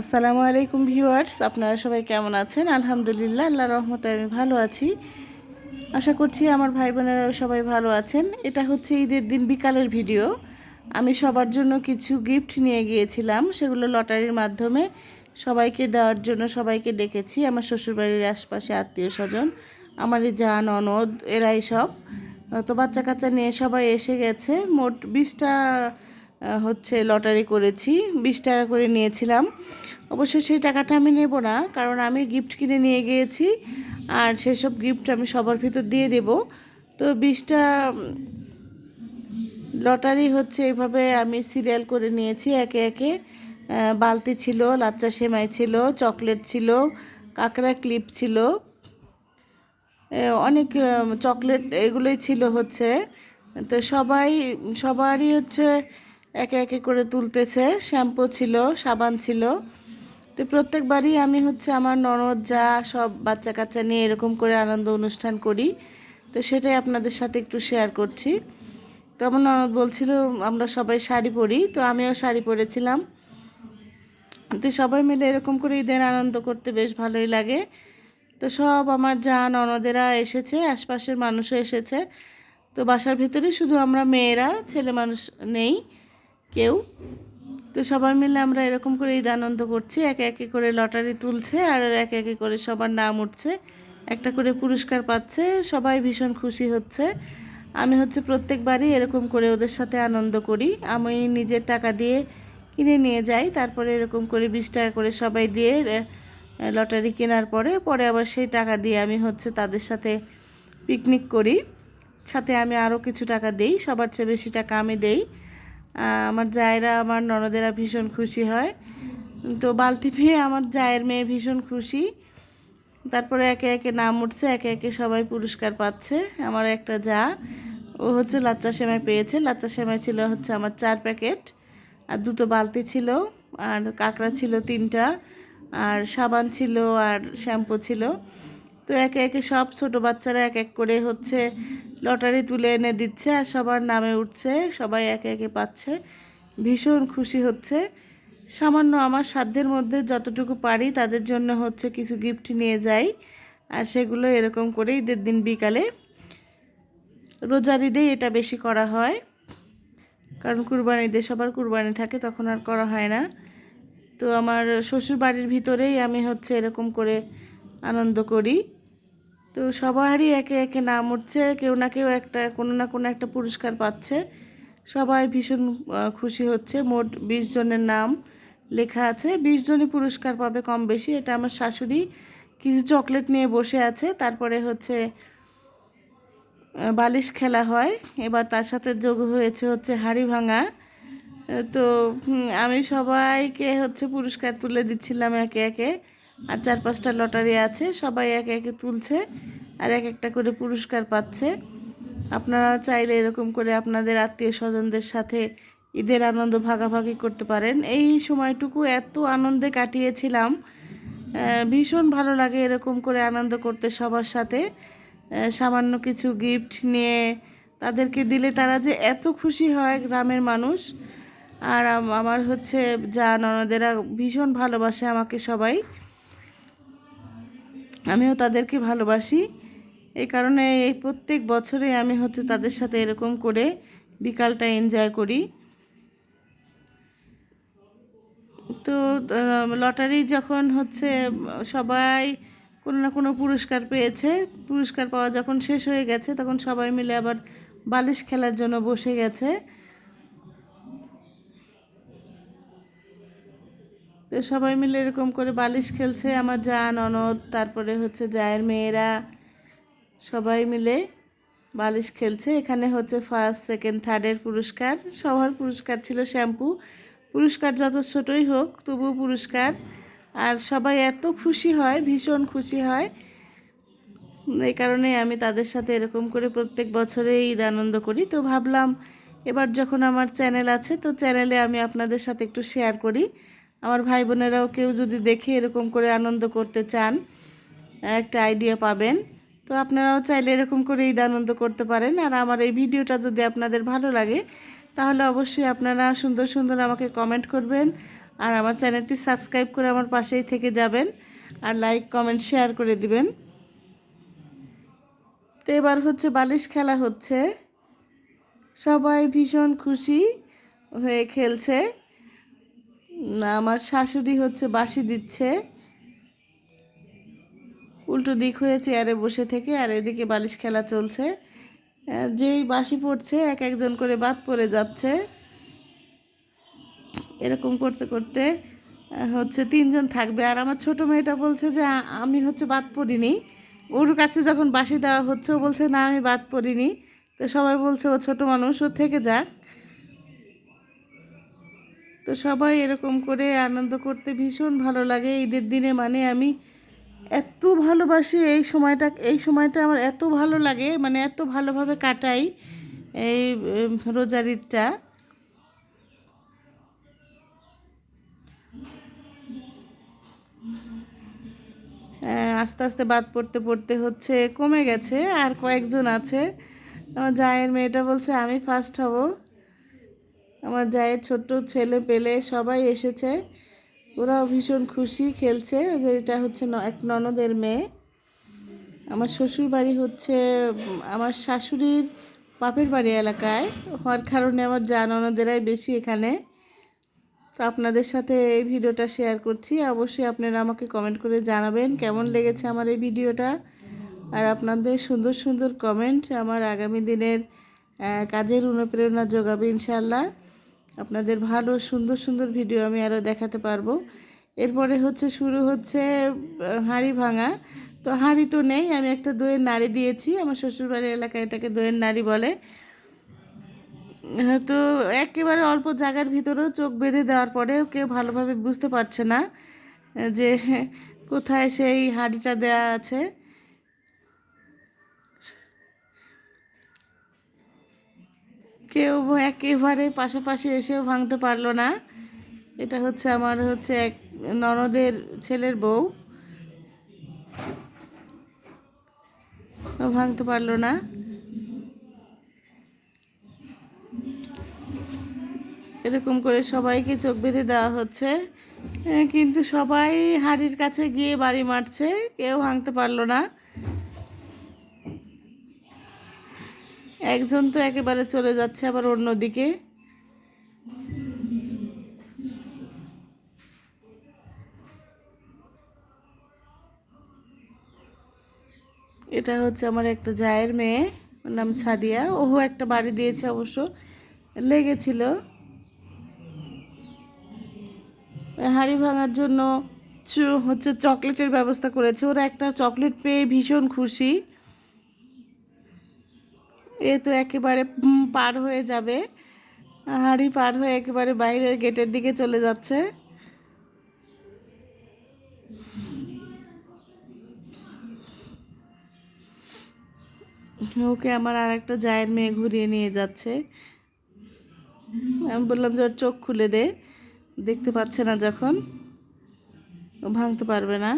আসসালামু আলাইকুম ভিউয়ার্স, আপনারা সবাই কেমন আছেন? আলহামদুলিল্লাহ আল্লাহ রহমতে আমি ভালো আছি। আশা করছি আমার ভাই বোনেরাও সবাই ভালো আছেন। এটা হচ্ছে ঈদের দিন বিকালের ভিডিও। আমি সবার জন্য কিছু গিফট নিয়ে গিয়েছিলাম, সেগুলো লটারির মাধ্যমে সবাইকে দেওয়ার জন্য সবাইকে ডেকেছি। আমার শ্বশুরবাড়ির আশপাশে আত্মীয় স্বজন আমার যা, ননদ, এরাই সব। তো বাচ্চা কাচ্চা নিয়ে সবাই এসে গেছে। মোট বিশটা হচ্ছে লটারি করেছি, বিশ টাকা করে নিয়েছিলাম। অবশ্য সেই টাকাটা আমি নেব না, কারণ আমি গিফট কিনে নিয়ে গিয়েছি, আর সেসব গিফট আমি সবার ভিতর দিয়ে দেব। তো বিশটা লটারি হচ্ছে এভাবে আমি সিরিয়াল করে নিয়েছি, একে একে বালতি ছিল, লাচ্চা সেমাই ছিল, চকলেট ছিল, কাঁকড়া ক্লিপ ছিল অনেক চকলেট এগুলোই ছিল হচ্ছে। তো সবাই, সবারই হচ্ছে একে একে করে তুলতেছে। শ্যাম্পু ছিল, সাবান ছিল। তো প্রত্যেকবারই আমি হচ্ছে আমার ননদ, যা সব বাচ্চা কাচ্চা নিয়ে এরকম করে আনন্দ অনুষ্ঠান করি। তো সেটাই আপনাদের সাথে একটু শেয়ার করছি। তো আমার ননদ বলছিল, আমরা সবাই শাড়ি পরি। তো আমিও শাড়ি পরেছিলাম। তো সবাই মিলে এরকম করে ঈদের আনন্দ করতে বেশ ভালোই লাগে। তো সব আমার যা ননদেরা এসেছে, আশপাশের মানুষও এসেছে। তো বাসার ভিতরে শুধু আমরা মেয়েরা, ছেলে মানুষ নেই। কেউ? তো সবাই মিলে আমরা এরকম করে ঈদ আনন্দ করছি। একে একে করে লটারি তুলছে আর একে একে করে সবার নাম উঠছে। একটা করে পুরস্কার পাচ্ছে। সবাই ভীষণ খুশি হচ্ছে। আমি হচ্ছে প্রত্যেকবারই এরকম করে ওদের সাথে আনন্দ করি। আমি নিজের টাকা দিয়ে কিনে নিয়ে যাই। তারপরে এরকম করে বিশ টাকা করে সবাই দিয়ে লটারি কেনার পরে পরে আবার সেই টাকা দিয়ে আমি হচ্ছে তাদের সাথে পিকনিক করি। সাথে আমি আরও কিছু টাকা দেই। সবার চেয়ে বেশি টাকা আমি দেই। আমার জায়েরা, আমার ননদেরা ভীষণ খুশি হয়। তো বালতি পেয়ে আমার জায়ের মেয়ে ভীষণ খুশি। তারপরে একে একে নাম উঠছে, একে একে সবাই পুরস্কার পাচ্ছে। আমার একটা যা, ও হচ্ছে লাচ্চা সেমাই পেয়েছে। লাচ্চা সেমাই ছিল হচ্ছে আমার চার প্যাকেট। আর দুটো বালতি ছিল, আর কাঁকড়া ছিল তিনটা, আর সাবান ছিল, আর শ্যাম্পু ছিল। তো একে একে সব ছোট বাচ্চারা এক এক করে হচ্ছে লটারি তুলে এনে দিচ্ছে আর সবার নামে উঠছে, সবাই একে একে পাচ্ছে। ভীষণ খুশি হচ্ছে। সামান্য আমার সাধ্যের মধ্যে যতটুকু পারি তাদের জন্য হচ্ছে কিছু গিফট নিয়ে যাই আর সেগুলো এরকম করে ঈদের দিন বিকালে রোজার ঈদেই এটা বেশি করা হয়। কারণ কুরবানি ঈদে সবার কুরবানি থাকে, তখন আর করা হয় না। তো আমার শ্বশুর বাড়ির ভিতরেই আমি হচ্ছে এরকম করে আনন্দ করি। তো সবারই একে একে নাম উঠছে, কেউ না কেউ একটা, কোনো না কোনো একটা পুরস্কার পাচ্ছে। সবাই ভীষণ খুশি হচ্ছে। মোট বিশ জনের নাম লেখা আছে। বিশ জনই পুরস্কার পাবে কম বেশি, এটা আমার শাশুড়ি কিছু চকলেট নিয়ে বসে আছে। তারপরে হচ্ছে বালিশ খেলা হয়। এবার তার সাথে যোগ হয়েছে হচ্ছে হাড়ি ভাঙা। তো আমি সবাইকে হচ্ছে পুরস্কার তুলে দিচ্ছিলাম একে একে। আর চার পাঁচটা লটারি আছে, সবাই একে একে তুলছে আর এক একটা করে পুরস্কার পাচ্ছে। আপনারা চাইলে এরকম করে আপনাদের আত্মীয় স্বজনদের সাথে ঈদের আনন্দ ভাগাভাগি করতে পারেন। এই সময়টুকু এত আনন্দে কাটিয়েছিলাম ভীষণ ভালো লাগে এরকম করে আনন্দ করতে সবার সাথে। সামান্য কিছু গিফট নিয়ে তাদেরকে দিলে তারা যে এত খুশি হয় গ্রামের মানুষ। আর আমার হচ্ছে যা ননদেরা ভীষণ ভালোবাসে আমাকে সবাই। আমিও তাদেরকে ভালোবাসি। এই কারণে এই প্রত্যেক বছরে আমি হচ্ছে তাদের সাথে এরকম করে বিকালটা এনজয় করি। তো লটারি যখন হচ্ছে, সবাই কোনো না কোনো পুরস্কার পেয়েছে। পুরস্কার পাওয়া যখন শেষ হয়ে গেছে, তখন সবাই মিলে আবার বালিশ খেলার জন্য বসে গেছে। তো সবাই মিলে এরকম করে বালিশ খেলছে, আমার যা, ননদ, তারপরে হচ্ছে জায়ের মেয়েরা, সবাই মিলে বালিশ খেলছে। এখানে হচ্ছে ফার্স্ট সেকেন্ড থার্ডের পুরস্কার, সবার পুরস্কার ছিল শ্যাম্পু। পুরস্কার যত ছোটই হোক, তবুও পুরস্কার। আর সবাই এত খুশি হয়, ভীষণ খুশি হয়। এই কারণে আমি তাদের সাথে এরকম করে প্রত্যেক বছরেই ঈদ আনন্দ করি। তো ভাবলাম, এবার যখন আমার চ্যানেল আছে, তো চ্যানেলে আমি আপনাদের সাথে একটু শেয়ার করি। আমার ভাই বোনেরাও কেউ যদি দেখে এরকম করে আনন্দ করতে চান, একটা আইডিয়া পাবেন। তো আপনারাও চাইলে এরকম করে ঈদ আনন্দ করতে পারেন। আর আমার এই ভিডিওটা যদি আপনাদের ভালো লাগে, তাহলে অবশ্যই আপনারা সুন্দর সুন্দর আমাকে কমেন্ট করবেন আর আমার চ্যানেলটি সাবস্ক্রাইব করে আমার পাশেই থেকে যাবেন আর লাইক কমেন্ট শেয়ার করে দিবেন। তো এবার হচ্ছে বালিশ খেলা হচ্ছে। সবাই ভীষণ খুশি হয়ে খেলছে। আমার শাশুড়ি হচ্ছে বাসি দিচ্ছে। উল্টো দিক হয়ে চেয়ারে বসে থেকে, আর এদিকে বালিশ খেলা চলছে। যেই বাসি পড়ছে, এক একজন করে বাদ পড়ে যাচ্ছে। এরকম করতে করতে হচ্ছে তিনজন থাকবে। আর আমার ছোট মেয়েটা বলছে যে আমি হচ্ছে বাদ পড়িনি। ওর কাছে যখন বাসি দেওয়া হচ্ছে, ও বলছে, না, আমি বাদ পড়িনি। তো সবাই বলছে, ও ছোট মানুষ, ও থেকে যাক। তো সবাই এরকম করে আনন্দ করতে ভীষণ ভালো লাগে। ঈদের দিনে মানে আমি এত ভালোবাসি এই সময়টা এই সময়টা আমার এত ভালো লাগে মানে এত ভালোভাবে কাটাই এই রোজার ঈদটা। আস্তে আস্তে বাদ পড়তে পড়তে হচ্ছে, কমে গেছে, আর কয়েকজন আছে। আমার জায়ের মেয়েটা বলছে, আমি ফার্স্ট হব। আমার জায়ের ছোট্ট ছেলে পেলে সবাই এসেছে। ওরাও ভীষণ খুশি, খেলছে। যে এটা হচ্ছে এক ননদের মেয়ে। আমার শ্বশুর বাড়ি হচ্ছে, আমার শাশুড়ির বাপের বাড়ি এলাকায়। হওয়ার কারণে আমার যা ননদেরাই বেশি এখানে। তো আপনাদের সাথে এই ভিডিওটা শেয়ার করছি। অবশ্যই আপনারা আমাকে কমেন্ট করে জানাবেন কেমন লেগেছে আমার এই ভিডিওটা। আর আপনাদের সুন্দর সুন্দর কমেন্ট আমার আগামী দিনের কাজের অনুপ্রেরণা যোগাবে ইনশাল্লাহ আপনাদের ভালো সুন্দর সুন্দর ভিডিও আমি আরও দেখাতে পারব। এরপরে হচ্ছে শুরু হচ্ছে হাঁড়ি ভাঙা। তো হাঁড়ি তো নেই আমি একটা দইয়ের নাড়ি দিয়েছি। আমার শ্বশুরবাড়ির এলাকায় এটাকে দইয়ের নাড়ি বলে। হ্যাঁ, তো একেবারে অল্প জায়গার ভিতরেও চোখ বেঁধে দেওয়ার পরেও কেউ ভালোভাবে বুঝতে পারছে না যে কোথায় সেই হাঁড়িটা দেয়া আছে। কেউ একেবারে পাশাপাশি এসেও ভাঙতে পারল না। এটা হচ্ছে আমার হচ্ছে এক ননদের ছেলের বউ। ভাঙতে পারল না। এরকম করে সবাইকে চোখ বেঁধে দেওয়া হচ্ছে। কিন্তু সবাই হাড়ির কাছে গিয়ে বাড়ি মারছে। কেউ ভাঙতে পারল না। একজন তো একেবারে চলে যাচ্ছে আবার অন্যদিকে। এটা হচ্ছে আমার একটা জায়ের মেয়ে, ওর নাম সাদিয়া। ওহো একটা বাড়ি দিয়েছে অবশ্য, লেগেছিল। হাঁড়ি ভাঙার জন্য হচ্ছে চকলেটের ব্যবস্থা করেছে। ওরা একটা চকলেট পেয়ে ভীষণ খুশি। এ তো একেবারে পার হয়ে যাবে। হাঁড়ি পার হয়ে একেবারে বাইরের গেটের দিকে চলে যাচ্ছে। ওকে আমার আর একটা জায়ের মেয়ে ঘুরিয়ে নিয়ে যাচ্ছে। আমি বললাম যে ওর চোখ খুলে দে, দেখতে পাচ্ছে না যখন। ও ভাঙতে পারবে না।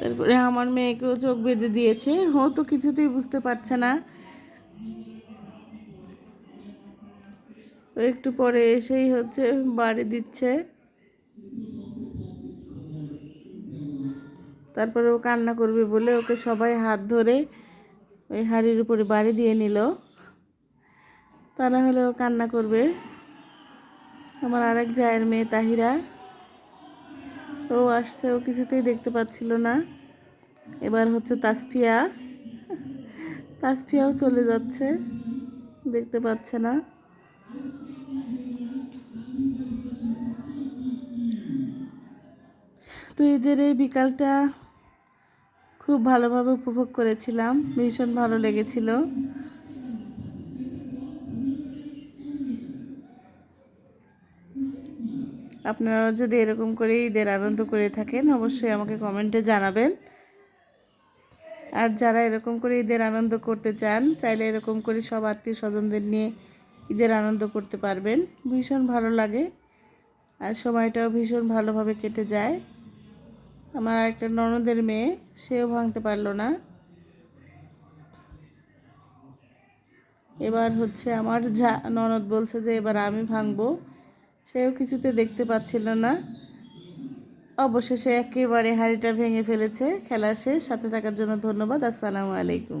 তারপরে আমার মেয়েকেও চোখ বেঁধে দিয়েছে। ও তো কিছুতেই বুঝতে পারছে না। একটু পরে এসেই হচ্ছে বাড়ি দিচ্ছে। তারপরে ও কান্না করবে বলে ওকে সবাই হাত ধরে ওই হাড়ির উপরে বাড়ি দিয়ে নিল। তা না হলে ও কান্না করবে। আমার আরেক জায়ের মেয়ে তাহিরা। ও আসছে, ও কিছুতেই দেখতে পাচ্ছিল না। এবার হচ্ছে তাসফিয়া। তাসফিয়াও চলে যাচ্ছে, দেখতে পাচ্ছে না। তো এদের এই বিকালটা খুব ভালোভাবে উপভোগ করেছিলাম, ভীষণ ভালো লেগেছিল। আপনারা যদি এরকম করে ঈদের আনন্দ করে থাকেন, অবশ্যই আমাকে কমেন্টে জানাবেন। আর যারা এরকম করে ঈদের আনন্দ করতে চান, চাইলে এরকম করে সব আত্মীয় স্বজনদের নিয়ে ঈদের আনন্দ করতে পারবেন। ভীষণ ভালো লাগে আর সময়টাও ভীষণ ভালোভাবে কেটে যায়। আমার একটা ননদের মেয়ে, সেও ভাঙতে পারল না। এবার হচ্ছে আমার যা ননদ বলছে যে, এবার আমি ভাঙবো। সেও কিছুতে দেখতে পাচ্ছিল না। অবশেষে একেবারে হাড়িটা ভেঙে ফেলেছে। খেলা শেষ, সাথে থাকার জন্য ধন্যবাদ। আসসালামু আলাইকুম।